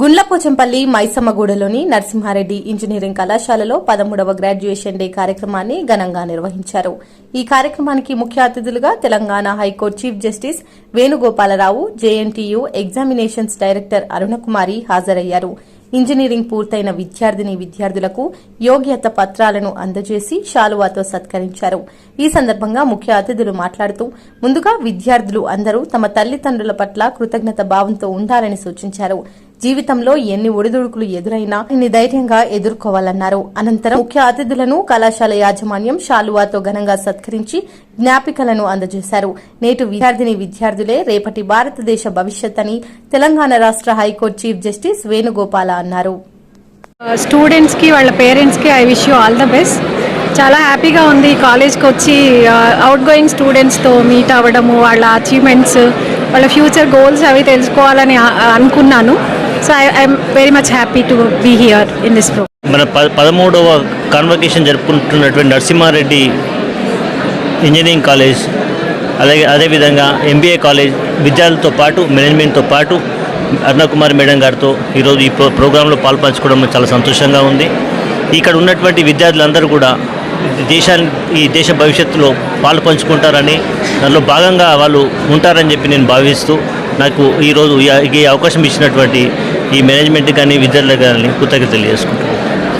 Gundlapochampally మైసమ్మగూడలోని Narasimha Reddy engineering కళాశాలలో పదమూడవ graduation day కార్యక్రమాన్ని ఘనంగా నిర్వహించారు. ఈ కార్యక్రమానికి ముఖ్య అతిథులుగా Telangana high court chief justice Venugopalarao JNTU examinations director Arunakumari హాజరయ్యారు. ఇంజనీరింగ్ పూర్తయిన విద్యార్థిని విద్యార్థులకు యోగ్యత పత్రాలను అందజేసి శాలువాతో సత్కరించారు. ఈ సందర్భంగా ముఖ్య అతిథులు మాట్లాడుతూ ముందుగా విద్యార్థులు అందరూ తమ తల్లిదండ్రుల పట్ల కృతజ్ఞత భావంతో ఉండాలని సూచించారు. జీవితంలో ఎన్ని ఒడిదుడుకులు ఎదురైనా ఇన్ని ధైర్యంగా ఎదుర్కోవాలన్నారు. అనంతరం ముఖ్య అతిథులను కళాశాల యాజమాన్యం షాలువాతో ఘనంగా సత్కరించి జ్ఞాపికలను అందజేశారు. నేటి విద్యార్థిని విద్యార్థులే రేపటి భారతదేశ భవిష్యత్ అని తెలంగాణ రాష్ట్ర హైకోర్టు చీఫ్ జస్టిస్ వేణుగోపాల అన్నారు. స్టూడెంట్స్కి వాళ్ళ పేరెంట్స్కి I wish you all the best చాలా హ్యాపీగా ఉంది కాలేజ్కి వచ్చి అవుట్ గోయింగ్ స్టూడెంట్స్తో మీట్ అవ్వడము వాళ్ళ అచీవ్మెంట్స్ వాళ్ళ ఫ్యూచర్ గోల్స్ అవి తెలుసుకోవాలని అనుకున్నాను. So I I'm very much happy to be here in this program మన పదమూడవ కాన్వకేషన్ జరుపుకుంటున్నటువంటి నరసింహారెడ్డి ఇంజనీరింగ్ కాలేజ్ అలాగే అదేవిధంగా ఎంబీఏ కాలేజ్ విద్యార్థులతో పాటు మేనేజ్మెంట్తో పాటు అరుణకుమార్ మేడం గారితో ఈరోజు ఈ ప్రో ప్రోగ్రాంలో పాల్పంచుకోవడం చాలా సంతోషంగా ఉంది. ఇక్కడ ఉన్నటువంటి విద్యార్థులందరూ కూడా దేశాన్ని ఈ దేశ భవిష్యత్తులో పాలు పంచుకుంటారని దానిలో భాగంగా వాళ్ళు ఉంటారని చెప్పి నేను భావిస్తూ నాకు ఈరోజు ఈ ఈ అవకాశం ఇచ్చినటువంటి ఈ మేనేజ్మెంట్ కానీ విద్యార్థులకు కానీ కృతజ్ఞతలు తెలియజేసుకుంటాను